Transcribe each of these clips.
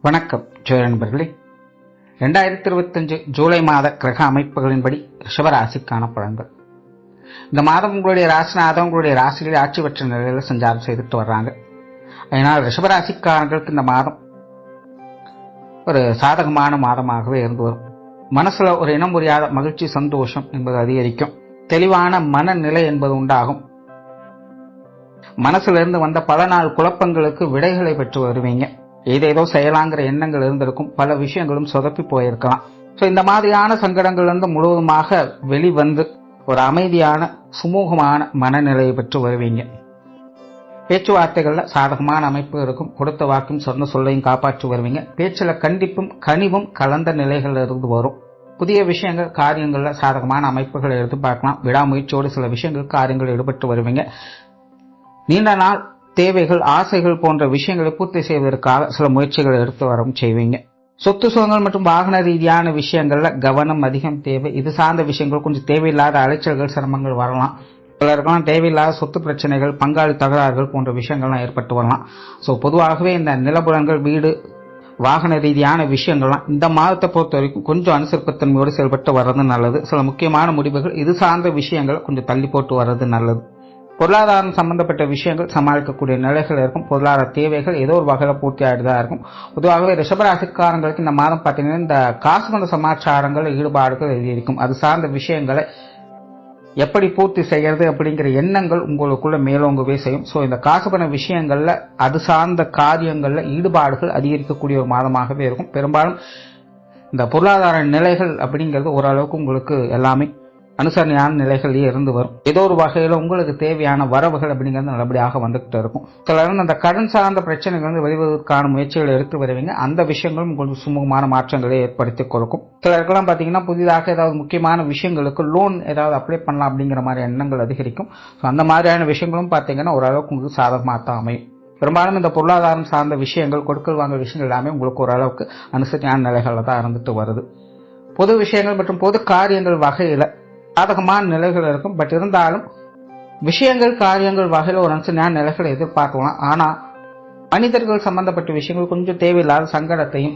வணக்கம் ஜோய நண்பர்களே. ரெண்டாயிரத்தி இருபத்தஞ்சு ஜூலை மாத கிரக அமைப்புகளின்படி ரிஷபராசிக்கான பழங்கள் இந்த மாதம் உங்களுடைய ராசிநாதம் உங்களுடைய ராசிகளில் ஆட்சி பெற்ற நிலையில சஞ்சாரம் செய்துட்டு வர்றாங்க. அதனால் ரிஷபராசிக்காரர்களுக்கு இந்த மாதம் ஒரு சாதகமான மாதமாகவே இருந்து வரும். மனசுல ஒரு இனம் புரியாத மகிழ்ச்சி சந்தோஷம் என்பது அதிகரிக்கும். தெளிவான மனநிலை என்பது உண்டாகும். மனசுல இருந்து வந்த பல நாள் குழப்பங்களுக்கு விடைகளை பெற்று வருவீங்க. ஏதேதோ செய்யலாங்கிற எண்ணங்கள் இருந்திருக்கும். பல விஷயங்களும் சொதப்பி போயிருக்கலாம். ஸோ இந்த மாதிரியான சங்கடங்கள் இருந்து முழுவதுமாக வெளிவந்து ஒரு அமைதியான சுமூகமான மனநிலையை பெற்று வருவீங்க. பேச்சுவார்த்தைகளில் சாதகமான அமைப்பு இருக்கும். கொடுத்த வாக்கும் சொன்ன சொல்லையும் காப்பாற்றி வருவீங்க. பேச்சில் கண்டிப்பும் கனிவும் கலந்த நிலைகள் இருந்து வரும். புதிய விஷயங்கள் காரியங்களில் சாதகமான அமைப்புகளை எடுத்து பார்க்கலாம். விடாமுயற்சியோடு சில விஷயங்கள் காரியங்கள் ஈடுபட்டு வருவீங்க. நீண்ட நாள் தேவைகள் ஆசைகள் போன்ற விஷயங்களை பூர்த்தி செய்வதற்காக சில முயற்சிகளை எடுத்து வரவும் செய்வீங்க. சொத்து சுகங்கள் மற்றும் வாகன ரீதியான விஷயங்கள்ல கவனம் அதிகம் தேவை. இது சார்ந்த விஷயங்கள் கொஞ்சம் தேவையில்லாத அலைச்சல்கள் சிரமங்கள் வரலாம். சிலருக்கெல்லாம் தேவையில்லாத சொத்து பிரச்சனைகள் பங்காளி தகராறுகள் போன்ற விஷயங்கள்லாம் ஏற்பட்டு வரலாம். ஸோ பொதுவாகவே இந்த நிலபுலன்கள் வீடு வாகன ரீதியான விஷயங்கள்லாம் இந்த மாதத்தை பொறுத்த வரைக்கும் கொஞ்சம் அனுசரிப்புத்தன்மையோடு செயல்பட்டு வர்றது நல்லது. சில முக்கியமான முடிவுகள் இது சார்ந்த விஷயங்களை கொஞ்சம் தள்ளி போட்டு வர்றது நல்லது. பொருளாதாரம் சம்பந்தப்பட்ட விஷயங்கள் சமாளிக்கக்கூடிய நிலைகள் இருக்கும். பொருளாதார தேவைகள் ஏதோ ஒரு வகையில் பூர்த்தி ஆகிட்டு இருக்கும். பொதுவாகவே ரிஷபராசிக்காரங்களுக்கு இந்த மாதம் பார்த்தீங்கன்னா இந்த காசு கொண்ட சமாச்சாரங்கள் ஈடுபாடுகள் இருக்கும் அது சார்ந்த விஷயங்களை எப்படி பூர்த்தி செய்யறது அப்படிங்கிற எண்ணங்கள் உங்களுக்குள்ள மேலோங்கவே செய்யும். ஸோ இந்த காசு பண்ண விஷயங்கள்ல அது சார்ந்த காரியங்கள்ல ஈடுபாடுகள் அதிகரிக்கக்கூடிய ஒரு மாதமாகவே இருக்கும். பெரும்பாலும் இந்த பொருளாதார நிலைகள் அப்படிங்கிறது ஓரளவுக்கு உங்களுக்கு எல்லாமே அனுசரணையான நிலைகளிலேயே இருந்து வரும். ஏதோ ஒரு வகையில் உங்களுக்கு தேவையான வரவுகள் அப்படிங்கிறது நல்லபடியாக வந்துகிட்டு இருக்கும். சிலரும் அந்த கடன் சார்ந்த பிரச்சனைகள் வந்து வெளிவதற்கான முயற்சிகளை எடுத்து வருவீங்க. அந்த விஷயங்களும் உங்களுக்கு சுமூகமான மாற்றங்களை ஏற்படுத்தி கொடுக்கும். சிலருக்கெல்லாம் பார்த்தீங்கன்னா புதிதாக ஏதாவது முக்கியமான விஷயங்களுக்கு லோன் ஏதாவது அப்ளை பண்ணலாம் அப்படிங்கிற மாதிரி எண்ணங்கள் அதிகரிக்கும். ஸோ அந்த மாதிரியான விஷயங்களும் பார்த்தீங்கன்னா ஓரளவுக்கு உங்களுக்கு சாதகமாக தான் அமையும். பெரும்பாலும் இந்த பொருளாதாரம் சார்ந்த விஷயங்கள் கொடுக்கல் வாங்க விஷயங்கள் எல்லாமே உங்களுக்கு ஓரளவுக்கு அனுசரியான நிலைகளில் தான் இருந்துட்டு வருது. பொது விஷயங்கள் மற்றும் பொது காரியங்கள் வகையில் சாதகமான நிலைகள் இருக்கும். பட் இருந்தாலும் விஷயங்கள் காரியங்கள் வகையில் ஒரு அம்சமான நிலைகளை எதிர்பார்க்கலாம். ஆனால் மனிதர்கள் சம்பந்தப்பட்ட விஷயங்கள் கொஞ்சம் தேவையில்லாத சங்கடத்தையும்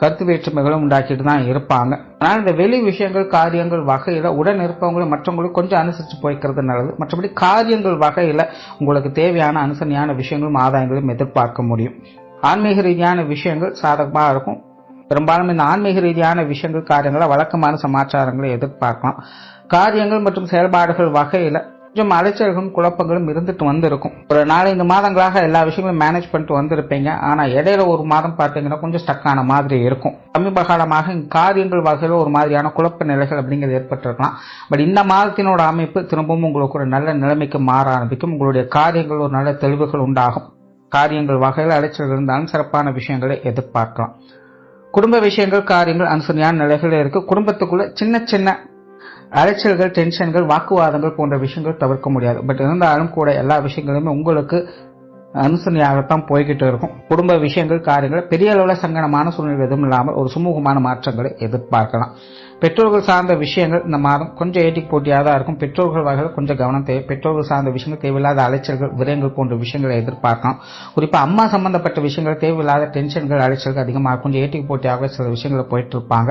கருத்து வேற்றுமைகளும் உண்டாக்கிட்டு தான் இருப்பாங்க. ஆனால் இந்த வெளி விஷயங்கள் காரியங்கள் வகையில் உடன் இருப்பவங்களும் மற்றவங்களும் கொஞ்சம் அனுசரித்து போய்க்கிறது நல்லது. மற்றபடி காரியங்கள் வகையில் உங்களுக்கு தேவையான அனுசரணையான விஷயங்களும் ஆதாயங்களும் எதிர்பார்க்க முடியும். ஆன்மீக ரீதியான விஷயங்கள் சாதகமாக இருக்கும். பெரும்பாலும் இந்த ஆன்மீக ரீதியான விஷயங்கள் காரியங்களை வழக்கமான சமாச்சாரங்களை எதிர்பார்க்கலாம். காரியங்கள் மற்றும் செயல்பாடுகள் வகையில் கொஞ்சம் அலைச்சல்களும் குழப்பங்களும் இருந்துட்டு வந்திருக்கும். ஒரு நாலஞ்சு மாதங்களாக எல்லா விஷயமும் மேனேஜ் பண்ணிட்டு வந்திருப்பீங்க. ஆனா இடையில ஒரு மாதம் பார்த்தீங்கன்னா கொஞ்சம் ஸ்டக்கான மாதிரி இருக்கும். சமீப காலமாக காரியங்கள் வகையில் ஒரு மாதிரியான குழப்ப நிலைகள் அப்படிங்கிறது ஏற்பட்டிருக்கலாம். பட் இந்த மாதத்தினோட அமைப்பு திரும்பவும் உங்களுக்கு ஒரு நல்ல நிலைமைக்கு மாற ஆரம்பிக்கும். உங்களுடைய காரியங்கள் ஒரு நல்ல தெளிவுகள் உண்டாகும். காரியங்கள் வகையில் அலைச்சல் இருந்தாலும் சிறப்பான விஷயங்களை எதிர்பார்க்கலாம். குடும்ப விஷயங்கள் காரியங்கள் அனுசரியான நிலைகளில் இருக்கு. குடும்பத்துக்குள்ள சின்ன சின்ன அலைச்சல்கள் டென்ஷன்கள் வாக்குவாதங்கள் போன்ற விஷயங்கள் தவிர்க்க முடியாது. பட் இருந்தாலும் கூட எல்லா விஷயங்களுமே உங்களுக்கு அனுசரணையாகத்தான் போய்கிட்டு இருக்கும். குடும்ப விஷயங்கள் காரியங்கள் பெரிய அளவில் சங்கடமான சூழ்நிலை எதுவும் இல்லாமல் ஒரு சுமூகமான மாற்றங்களை எதிர்பார்க்கலாம். பெற்றோர்கள் சார்ந்த விஷயங்கள் இந்த மாதம் கொஞ்சம் ஏட்டிக்கு போட்டியாக தான் இருக்கும். பெற்றோர்கள் வகையில் கொஞ்சம் கவனம் தேவை. பெற்றோர்கள் சார்ந்த விஷயங்கள் தேவையில்லாத அலைச்சல்கள் விரயங்கள் போன்ற விஷயங்களை எதிர்பார்க்கலாம். குறிப்பாக அம்மா சம்பந்தப்பட்ட விஷயங்கள் தேவையில்லாத டென்ஷன்கள் அலைச்சல்கள் அதிகமாக கொஞ்சம் ஏட்டிக்கு போட்டியாக சில விஷயங்களை போயிட்டு இருப்பாங்க.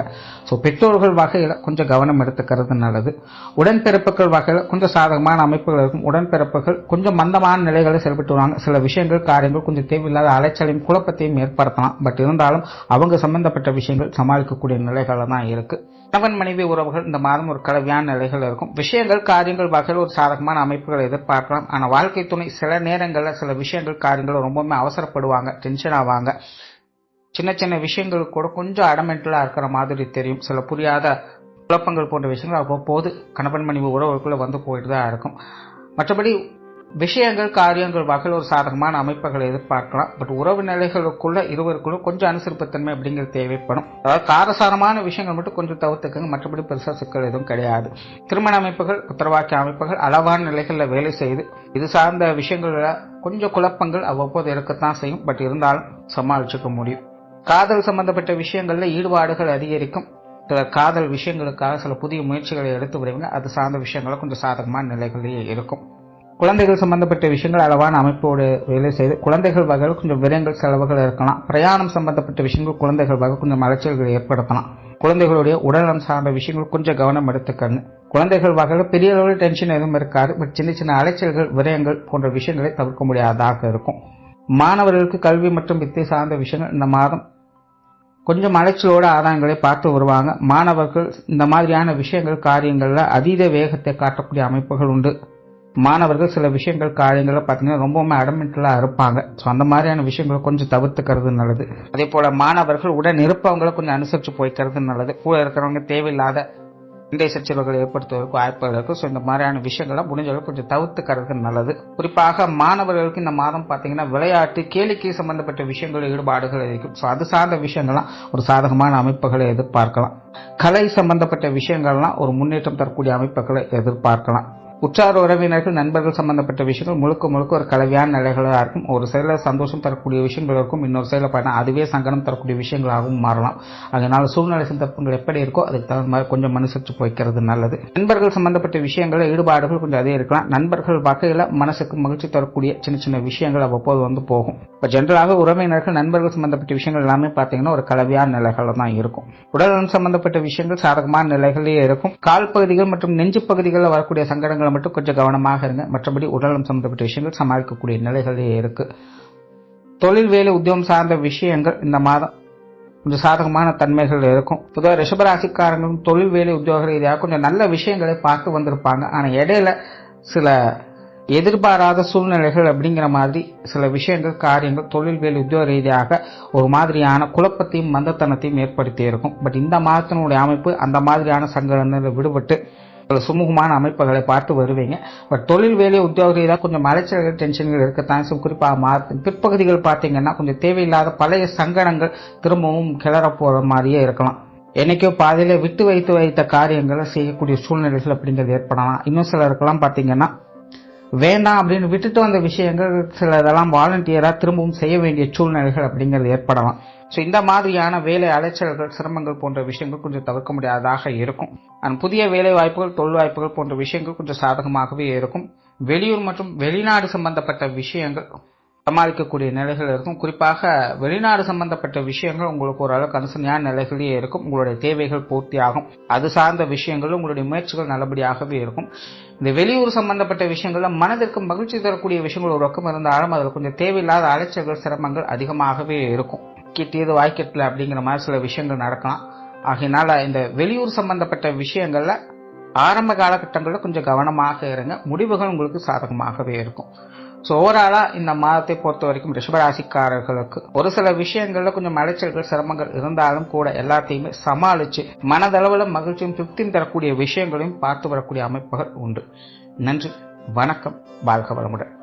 ஸோ பெற்றோர்கள் வகையில் கொஞ்சம் கவனம் எடுத்துக்கிறது நல்லது. உடன்பிறப்புகள் வகையில் கொஞ்சம் சாதகமான அமைப்புகள் இருக்கும். உடன்பிறப்புகள் கொஞ்சம் மந்தமான நிலைகளை செயல்பட்டு வருவாங்க. சில விஷயங்கள் காரியங்கள் கொஞ்சம் தேவையில்லாத அலைச்சலையும் குழப்பத்தையும் ஏற்படுத்தலாம். பட் இருந்தாலும் அவங்க சம்பந்தப்பட்ட விஷயங்கள் சமாளிக்கக்கூடிய நிலைகளை தான் இருக்குது கணவன் மனைவி உறவுகள் இந்த மாதம் ஒரு கலவையான நிலைகள் இருக்கும். விஷயங்கள் காரியங்கள் வகையில் ஒரு சாதகமான அமைப்புகளை எதிர்பார்க்கலாம். ஆனால் வாழ்க்கை துணை சில நேரங்களில் சில விஷயங்கள் காரியங்கள் ரொம்பவுமே அவசரப்படுவாங்க டென்ஷன் ஆவாங்க. சின்ன சின்ன விஷயங்கள் கூட கொஞ்சம் அடமெண்டலாக இருக்கிற மாதிரி தெரியும். சில புரியாத குழப்பங்கள் போன்ற விஷயங்கள் அவ்வப்போது கணவன் மனைவி உறவுக்குள்ளே வந்து போயிட்டு தான் இருக்கும். மற்றபடி விஷயங்கள் காரியங்கள் வகையில் ஒரு சாதகமான அமைப்புகளை எதிர்பார்க்கலாம். பட் உறவு நிலைகளுக்குள்ள இருவருக்குள்ள கொஞ்சம் அனுசரிப்புத்தன்மை அப்படிங்கிறது தேவைப்படும். அதாவது காரசாரமான விஷயங்கள் மட்டும் கொஞ்சம் தவிர்த்துக்கங்க. மற்றபடி பெருசாக சிக்கல் எதுவும் கிடையாது. திருமண அமைப்புகள் உத்தரவாக்கிய அமைப்புகள் அளவான நிலைகளில் வேலை செய்து இது சார்ந்த விஷயங்களில் கொஞ்சம் குழப்பங்கள் அவ்வப்போது இருக்கத்தான் செய்யும். பட் இருந்தாலும் சமாளிச்சுக்க முடியும். காதல் சம்பந்தப்பட்ட விஷயங்களில் ஈடுபாடுகள் அதிகரிக்கும். சில காதல் விஷயங்களுக்காக சில புதிய முயற்சிகளை எடுத்து வருவீங்க அது சார்ந்த விஷயங்களை கொஞ்சம் சாதகமான நிலைகளிலேயே இருக்கும். குழந்தைகள் சம்பந்தப்பட்ட விஷயங்கள் அளவான அமைப்போடு வேலை செய்து குழந்தைகள் வகையில் கொஞ்சம் விரயங்கள் செலவுகள் இருக்கலாம். பிரயாணம் சம்பந்தப்பட்ட விஷயங்கள் குழந்தைகள் வகை கொஞ்சம் அலைச்சல்களை ஏற்படுத்தலாம். குழந்தைகளுடைய உடல்நலம் சார்ந்த விஷயங்கள் கொஞ்சம் கவனம் எடுத்துக்கணும். குழந்தைகள் வகையில் பெரிய அளவில் டென்ஷன் எதுவும் இருக்காது. பட் சின்ன சின்ன அலைச்சல்கள் விரயங்கள் போன்ற விஷயங்களை தவிர்க்க முடியாததாக இருக்கும். மாணவர்களுக்கு கல்வி மற்றும் வித்தை சார்ந்த விஷயங்கள் இந்த மாதம் கொஞ்சம் அலைச்சலோட ஆதாயங்களை பார்த்து வருவாங்க. மாணவர்கள் இந்த மாதிரியான விஷயங்கள் காரியங்களில் அதீத வேகத்தை காட்டக்கூடிய அமைப்புகள் உண்டு. மாணவர்கள் சில விஷயங்கள் காலங்களில் பார்த்தீங்கன்னா ரொம்பவுமே அடமெண்டலாக இருப்பாங்க. ஸோ அந்த மாதிரியான விஷயங்களை கொஞ்சம் தவிர்த்துக்கிறது நல்லது. அதே போல் மாணவர்கள் உடன் இருப்பவங்களை கொஞ்சம் அனுசரித்து போய்க்கிறது நல்லது. கூட இருக்கிறவங்க தேவையில்லாத இண்டை சச்சரவுகளை ஏற்படுத்துவதற்கு வாய்ப்புகள் ஸோ இந்த மாதிரியான விஷயங்களை முடிஞ்ச அளவுக்கு கொஞ்சம் தவிர்த்துக்கிறது நல்லது. குறிப்பாக மாணவர்களுக்கு இந்த மாதம் பார்த்தீங்கன்னா விளையாட்டு கேளிக்கை சம்பந்தப்பட்ட விஷயங்கள் ஈடுபாடுகள் இருக்கும் ஸோ அது சார்ந்த விஷயங்கள்லாம் ஒரு சாதகமான அமைப்புகளை எதிர்பார்க்கலாம். கலை சம்பந்தப்பட்ட விஷயங்கள்லாம் ஒரு முன்னேற்றம் தரக்கூடிய அமைப்புகளை எதிர்பார்க்கலாம். உற்றார் உறவினர்கள் நண்பர்கள் சம்பந்தப்பட்ட விஷயங்கள் முழுக்க முழுக்க ஒரு கலவையான நிலைகளாக இருக்கும். ஒரு சில சந்தோஷம் தரக்கூடிய விஷயங்கள் இருக்கும். இன்னொரு செயலில் பார்த்தா அதுவே சங்கடம் தரக்கூடிய விஷயங்களாகவும் மாறலாம். அதனால சூழ்நிலை சந்தர்ப்பங்கள் எப்படி இருக்கோ அதுக்கு தகுந்த மாதிரி கொஞ்சம் மனுசரிச்சு போய்க்கிறது நல்லது. நண்பர்கள் சம்பந்தப்பட்ட விஷயங்களில் ஈடுபாடுகள் கொஞ்சம் அதே இருக்கலாம். நண்பர்கள் வகையில் மனசுக்கு மகிழ்ச்சி தரக்கூடிய சின்ன சின்ன விஷயங்கள் அவ்வப்போது வந்து போகும். இப்போ ஜென்ரலாக உறவினர்கள் நண்பர்கள் சம்பந்தப்பட்ட விஷயங்கள் எல்லாமே பார்த்தீங்கன்னா ஒரு கலவையான நிலைகளில் தான் இருக்கும். உடல்நலம் சம்பந்தப்பட்ட விஷயங்கள் சாதகமான நிலைகளே இருக்கும். கால் பகுதிகள் மற்றும் நெஞ்சு பகுதிகளில் வரக்கூடிய சங்கடங்களை மட்டும் கொஞ்சம் கவனமாக இருங்க. மற்றபடி உடல்நலம் சம்பந்தப்பட்ட விஷயங்கள் சமாளிக்கக்கூடிய நிலைகளே இருக்கு. தொழில் வேலை உத்தியோகம் சார்ந்த விஷயங்கள் இந்த மாதம் கொஞ்சம் சாதகமான தன்மைகள் இருக்கும். பொதுவாக ரிஷபராசிக்காரங்களும் தொழில் வேலை உத்தியோக ரீதியாக கொஞ்சம் நல்ல விஷயங்களை பார்த்து வந்திருப்பாங்க. ஆனால் இடையில சில எதிர்பாராத சூழ்நிலைகள் அப்படிங்கிற மாதிரி சில விஷயங்கள் காரியங்கள் தொழில் வேலை உத்தியோக ரீதியாக ஒரு மாதிரியான குழப்பத்தையும் மந்தத்தனத்தையும் ஏற்படுத்தி இருக்கும். பட் இந்த மாதத்தினுடைய அமைப்பு அந்த மாதிரியான சங்கடங்களில் விடுபட்டு சுமூகமான அமைப்புகளை பார்த்து வருவீங்க. பட் தொழில் வேலை உத்தியோக ரீதியாக கொஞ்சம் அலைச்சல்கள் டென்ஷன்கள் இருக்கத்தான் குறிப்பாக மா பிற்பகுதிகள் பார்த்தீங்கன்னா கொஞ்சம் தேவையில்லாத பழைய சங்கடங்கள் திரும்பவும் கிளற போகிற மாதிரியே இருக்கலாம். என்னைக்கோ பாதையில் விட்டு வைத்து வைத்த காரியங்களை செய்யக்கூடிய சூழ்நிலைகள் அப்படிங்கிறது ஏற்படலாம். இன்னும் சிலருக்கெல்லாம் பார்த்தீங்கன்னா வேண்டாம் அப்படின்னு விட்டுட்டு வந்த விஷயங்கள் சில இதெல்லாம் வாலண்டியராக திரும்பவும் செய்ய வேண்டிய சூழ்நிலைகள் அப்படிங்கிறது ஏற்படலாம். ஸோ இந்த மாதிரியான வேலை அலைச்சல்கள் சிரமங்கள் போன்ற விஷயங்கள் கொஞ்சம் தவிர்க்க முடியாததாக இருக்கும். அண்ட் புதிய வேலை வாய்ப்புகள் தொழில் வாய்ப்புகள் போன்ற விஷயங்கள் கொஞ்சம் சாதகமாகவே இருக்கும். வெளியூர் மற்றும் வெளிநாடு சம்பந்தப்பட்ட விஷயங்கள் சமாளிக்கக்கூடிய நிலைகள் இருக்கும். குறிப்பாக வெளிநாடு சம்பந்தப்பட்ட விஷயங்கள் உங்களுக்கு ஓரளவுக்கு அனுசனையான நிலைகளே இருக்கும். உங்களுடைய தேவைகள் பூர்த்தியாகும். அது சார்ந்த விஷயங்களும் உங்களுடைய முயற்சிகள் நல்லபடியாகவே இருக்கும். இந்த வெளியூர் சம்பந்தப்பட்ட விஷயங்கள்ல மனதிற்கு மகிழ்ச்சி தரக்கூடிய விஷயங்கள் ஒரு பக்கம் இருந்தாலும் அதில் கொஞ்சம் தேவையில்லாத அலைச்சல்கள் சிரமங்கள் அதிகமாகவே இருக்கும். கிட்டியது வாய்க்கட்டில் அப்படிங்கிற மாதிரி சில விஷயங்கள் நடக்கலாம். ஆகையினால இந்த வெளியூர் சம்பந்தப்பட்ட விஷயங்கள்ல ஆரம்ப காலகட்டங்களில் கொஞ்சம் கவனமாக இருங்க. முடிவுகள் உங்களுக்கு சாதகமாகவே இருக்கும். ஸோ ஓவராலாக இந்த மாதத்தை பொறுத்த வரைக்கும் ரிஷபராசிக்காரர்களுக்கு ஒரு சில விஷயங்களில் கொஞ்சம் அலைச்சல்கள் சிரமங்கள் இருந்தாலும் கூட எல்லாத்தையுமே சமாளித்து மனதளவில் மகிழ்ச்சியும் திருப்தியும் தரக்கூடிய விஷயங்களையும் பார்த்து வரக்கூடிய அமைப்புகள் உண்டு. நன்றி. வணக்கம். வாழ்க வளமுடன்.